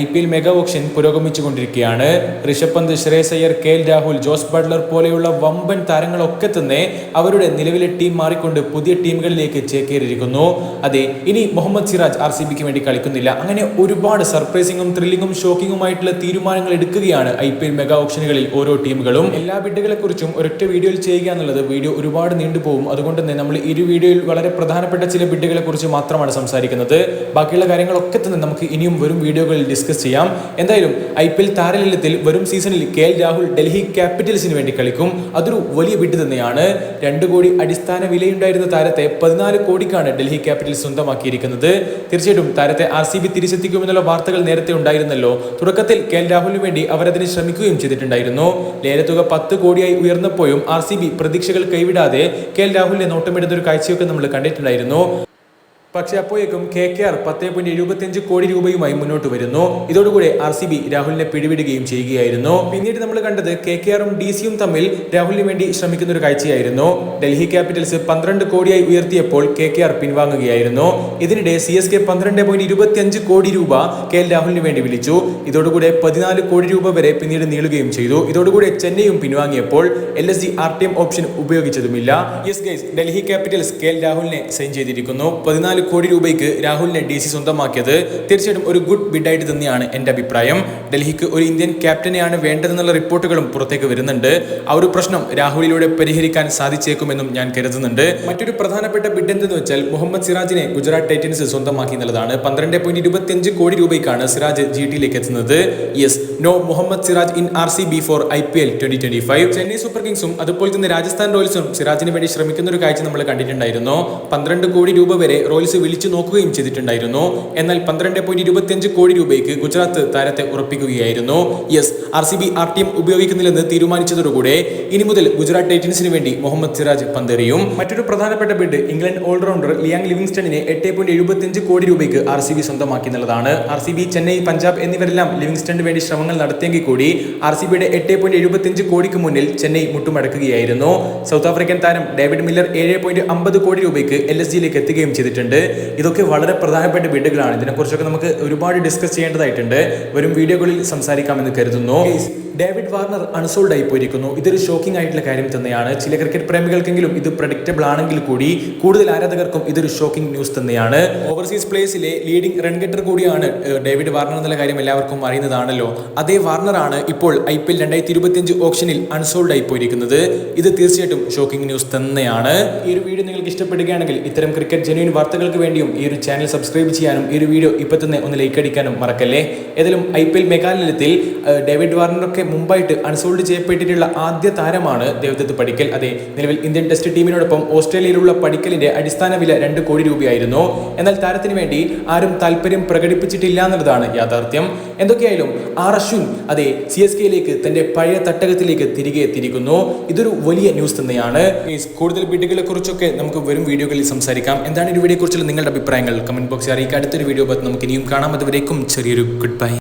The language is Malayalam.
I P L mega auction പുരോഗമിച്ചുകൊണ്ടിരിക്കുകയാണ്. Rishabh Pant Shreyas Iyer K L Rahul Jos Buttler പോലെയുള്ള വമ്പൻ താരങ്ങളൊക്കെ തന്നെ അവരുടെ നിലവിലെ ടീം മാറിക്കൊണ്ട് പുതിയ ടീമുകളിലേക്ക് ചേക്കേറിയിരിക്കുന്നു. അതെ ഇനി മുഹമ്മദ് സിറാജ് ആർ സി ബിക്ക് വേണ്ടി കളിക്കുന്നില്ല. അങ്ങനെ ഒരുപാട് സർപ്രൈസിങ്ങും ത്രില്ലിങ്ങും ഷോക്കിങ്ങുമായിട്ടുള്ള തീരുമാനങ്ങൾ എടുക്കുകയാണ് ഐ പി എൽ മെഗാ ഓപ്ഷനുകളിൽ ഓരോ ടീമുകളും. എല്ലാ ബിഡുകളെ കുറിച്ചും ഒരൊറ്റ വീഡിയോയിൽ ചെയ്യുക എന്നുള്ളത് വീഡിയോ ഒരുപാട് നീണ്ടുപോകും അതുകൊണ്ട് തന്നെ നമ്മൾ ഇരു വീഡിയോയിൽ വളരെ പ്രധാനപ്പെട്ട ചില ബിഡുകളെ കുറിച്ച് മാത്രമാണ് സംസാരിക്കുന്നത്. ബാക്കിയുള്ള കാര്യങ്ങളൊക്കെ തന്നെ നമുക്ക് ഇനിയും വരും വീഡിയോകളിൽ ഡിസ്കസ് ചെയ്യാം. എന്തായാലും ഐ പി എൽ താരലല്യത്തിൽ വരും സീസണിൽ കെ എൽ രാഹുൽ ഡൽഹി ക്യാപിറ്റൽസിന് വേണ്ടി കളിക്കും. അതൊരു വലിയ വിട്ട് തന്നെയാണ്. രണ്ട് കോടി അടിസ്ഥാന വിലയുണ്ടായിരുന്ന താരത്തെ പതിനാല് കോടിക്കാണ് ഡൽഹി ക്യാപിറ്റൽസ് സ്വന്തമാക്കിയിരിക്കുന്നത്. തീർച്ചയായിട്ടും താരത്തെ ആർ സി ബി തിരിച്ചെത്തിക്കുമെന്നുള്ള വാർത്തകൾ നേരത്തെ ഉണ്ടായിരുന്നല്ലോ. തുടക്കത്തിൽ കെ എൽ രാഹുലിന് വേണ്ടി അവർ അതിന് ശ്രമിക്കുകയും ചെയ്തിട്ടുണ്ടായിരുന്നു. ലേലത്തുക പത്ത് കോടിയായി ഉയർന്നപ്പോഴും ആർ സി ബി പ്രതീക്ഷകൾ കൈവിടാതെ കെ എൽ രാഹുലിനെ നോട്ടമിടുന്ന ഒരു കാഴ്ചയൊക്കെ നമ്മൾ കണ്ടിട്ടുണ്ടായിരുന്നു. പക്ഷേ അപ്പോഴേക്കും കെ കെ ആർ പത്ത് പോയിന്റ് എഴുപത്തിയഞ്ച് കോടി രൂപയുമായി മുന്നോട്ട് വരുന്നു. ഇതോടുകൂടി ആർ സി ബി രാഹുലിനെ പിടിവിടുകയും ചെയ്യുകയായിരുന്നു. പിന്നീട് നമ്മൾ കണ്ടത് കെ കെ ആറും ഡി സിയും തമ്മിൽ രാഹുലിന് വേണ്ടി ശ്രമിക്കുന്ന ഒരു കാഴ്ചയായിരുന്നു. ഡൽഹി ക്യാപിറ്റൽസ് പന്ത്രണ്ട് കോടിയായി ഉയർത്തിയപ്പോൾ കെ കെ ആർ പിൻവാങ്ങുകയായിരുന്നു. ഇതിനിടെ സി എസ് കെ പന്ത്രണ്ട് പോയിന്റ് ഇരുപത്തിയഞ്ച് കോടി രൂപ കെ എൽ രാഹുലിന് വേണ്ടി വിളിച്ചു. ഇതോടുകൂടെ പതിനാല് കോടി രൂപ വരെ പിന്നീട് നീളുകയും ചെയ്തു. ഇതോടുകൂടെ ചെന്നൈയും പിൻവാങ്ങിയപ്പോൾ L S G R T M option ഉപയോഗിച്ചതുമില്ല. Yes guys Delhi capitals K L രാഹുലിനെ സൈൻ ചെയ്തിരിക്കുന്നു. പതിനാല് കോടി രൂപയ്ക്ക് രാഹുലിനെ ഡി സി സ്വന്തമാക്കിയത് തീർച്ചയായിട്ടും ഒരു ഗുഡ് ബിഡായിട്ട് തന്നെയാണ് എന്റെ അഭിപ്രായം. ഡൽഹിക്ക് ഒരു ഇന്ത്യൻ ക്യാപ്റ്റനെയാണ് വേണ്ടതെന്നുള്ള റിപ്പോർട്ടുകളും പുറത്തേക്ക് വരുന്നുണ്ട്. ആ ഒരു പ്രശ്നം രാഹുലിലൂടെ പരിഹരിക്കാൻ സാധിച്ചേക്കുമെന്നും ഞാൻ കരുതുന്നുണ്ട്. മറ്റൊരു പ്രധാനപ്പെട്ട ബിഡ് എന്തെന്ന് വെച്ചാൽ മുഹമ്മദ് സിറാജിനെ ഗുജറാത്ത് ടൈറ്റൻസ് സ്വന്തമാക്കി എന്നുള്ളതാണ്. പന്ത്രണ്ട് പോയിന്റ് ഇരുപത്തിയഞ്ച് കോടി രൂപയ്ക്കാണ് സിറാജ് ജി ടിയിലേക്ക് എത്തുന്നത്. Yes no Mohammed Siraj in R C B for I P L twenty twenty five. Chennai super കിങ്സും അതുപോലെ തന്നെ രാജസ്ഥാൻ റോയൽസും സിറാജിന് വേണ്ടി ശ്രമിക്കുന്ന ഒരു കാഴ്ച നമ്മൾ കണ്ടിട്ടുണ്ടായിരുന്നു. പന്ത്രണ്ട് കോടി രൂപ വരെ റോയൽസ് വിളിച്ചു നോക്കുകയും ചെയ്തിട്ടുണ്ടായിരുന്നു. എന്നാൽ പന്ത്രണ്ട് പോയിന്റ് ഇരുപത്തിയഞ്ച് കോടി രൂപയ്ക്ക് ഗുജറാത്ത് താരത്തെ ഉറപ്പിക്കുകയായിരുന്നു. Yes R C B R T M ഉപയോഗിക്കുന്നില്ലെന്ന് തീരുമാനിച്ചതോടുകൂടെ ഇനി മുതൽ ഗുജറാത്ത് ടൈറ്റൻസിന് വേണ്ടി മുഹമ്മദ് സിറാജ് പന്തെറിയും. മറ്റൊരു പ്രധാനപ്പെട്ട ബിഡ് ഇംഗ്ലണ്ട് ഓൾറൗണ്ടർ ലിയാങ് ലിവിംഗ്സ്റ്റണിനെ എട്ട് പോയിന്റ് എഴുപത്തിയഞ്ച് കോടി രൂപയ്ക്ക് ആർ സി ബി സ്വന്തമാക്കി എന്നുള്ളതാണ് R C B Chennai Punjab എന്നിവരെല്ലാം ലിവിങ്സ്റ്റണിന് വേണ്ടി ശ്രമങ്ങൾ നടത്തിയെങ്കിൽ കൂടി ആർ സി ബിയുടെ എട്ട് പോയിന്റ് എഴുപത്തിയഞ്ച് കോടിക്ക് മുന്നിൽ ചെന്നൈ മുട്ടുമടക്കുകയായിരുന്നു. സൗത്ത് ആഫ്രിക്കൻ താരം ഡേവിഡ് മില്ലർ ഏഴ് പോയിന്റ് അമ്പത് കോടി രൂപയ്ക്ക് എൽ എസ് ജിയിലേക്ക് എത്തുകയും ചെയ്തിട്ടുണ്ട്. ഇതൊക്കെ വളരെ പ്രധാനപ്പെട്ട വീടുകളാണ് ഇതിനെക്കുറിച്ചൊക്കെ നമുക്ക് ഒരുപാട് ഡിസ്കസ് ചെയ്യേണ്ടതായിട്ടുണ്ട്. വരും വീഡിയോകളിൽ സംസാരിക്കാമെന്ന് കരുതുന്നു. ഡേവിഡ് വാർണർ അൺസോൾഡ് ആയി പോയിരിക്കുന്നു ഇതൊരു ഷോക്കിംഗ് ആയിട്ടുള്ള കാര്യം തന്നെയാണ്. ചില ക്രിക്കറ്റ് പ്രേമികൾക്കെങ്കിലും ഇത് പ്രഡിക്റ്റബിൾ ആണെങ്കിൽ കൂടി കൂടുതൽ ആരാധകർക്കും ഇതൊരു ഷോക്കിംഗ് ന്യൂസ് തന്നെയാണ്. ഓവർസീസ് പ്ലേസിലെ ലീഡിംഗ് റൺ ഗെറ്റർ കൂടിയാണ് ഡേവിഡ് വാർണർ എന്നുള്ള കാര്യം എല്ലാവർക്കും അറിയുന്നതാണല്ലോ. അതേ വാർണർ ആണ് ഇപ്പോൾ ഐ പി എൽ രണ്ടായിരത്തി ഇരുപത്തിയഞ്ച് ഓപ്ഷനിൽ അൺസോൾഡ് ആയി പോയിരിക്കുന്നത് ഇത് തീർച്ചയായിട്ടും ഷോക്കിംഗ് ന്യൂസ് തന്നെയാണ്. ഈ ഒരു വീഡിയോ നിങ്ങൾക്ക് ഇഷ്ടപ്പെടുകയാണെങ്കിൽ ഇത്തരം ക്രിക്കറ്റ് ജെന്യൂൻ വാർത്തകൾക്ക് വേണ്ടിയും ഈ ഒരു ചാനൽ സബ്സ്ക്രൈബ് ചെയ്യാനും ഈ ഒരു വീഡിയോ ഇപ്പം തന്നെ ഒന്ന് ലൈക്ക് അടിക്കാനും മറക്കല്ലേ? ഏതായാലും ഐ പി എൽ മെഗാലയത്തിൽ ഡേവിഡ് വാർണറൊക്കെ മുമ്പായിട്ട് അൺസോൾഡ് ചെയ്യപ്പെട്ടിട്ടുള്ള ആദ്യ താരമാണ് ദേവദത്ത് പടിക്കൽ അതെ നിലവിൽ ഇന്ത്യൻ ടെസ്റ്റ് ടീമിനോടൊപ്പം ഓസ്ട്രേലിയയിലുള്ള പടിക്കലിന്റെ അടിസ്ഥാന വില രണ്ട് കോടി രൂപയായിരുന്നു. എന്നാൽ താരത്തിന് വേണ്ടി ആരും താല്പര്യം പ്രകടിപ്പിച്ചിട്ടില്ല എന്നുള്ളതാണ് യാഥാർത്ഥ്യം. എന്തൊക്കെയായാലും ആർ അശ്വിൻ അതെ സി എസ് കെയിലേക്ക് തന്റെ പഴയ തട്ടകത്തിലേക്ക് തിരികെ എത്തിയിരിക്കുന്നു. ഇതൊരു വലിയ ന്യൂസ് തന്നെയാണ്. കൂടുതൽ ബിഡുകളെ കുറിച്ചൊക്കെ നമുക്ക് വരും വീഡിയോകളിൽ സംസാരിക്കാം. എന്താണ് ഈ കുറിച്ചുള്ള നിങ്ങളുടെ അഭിപ്രായങ്ങൾ കമന്റ് ബോക്സിൽ അറിയിക്കുക. അടുത്തൊരു വീഡിയോ നമുക്ക് ഇനിയും കാണാം. അതുവരേക്കും ചെറിയൊരു ഗുഡ് ബൈ.